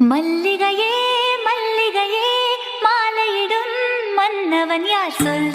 மல்லிகையே மல்லிகையே மாலையிடும் மன்னவன் யார் சொல்?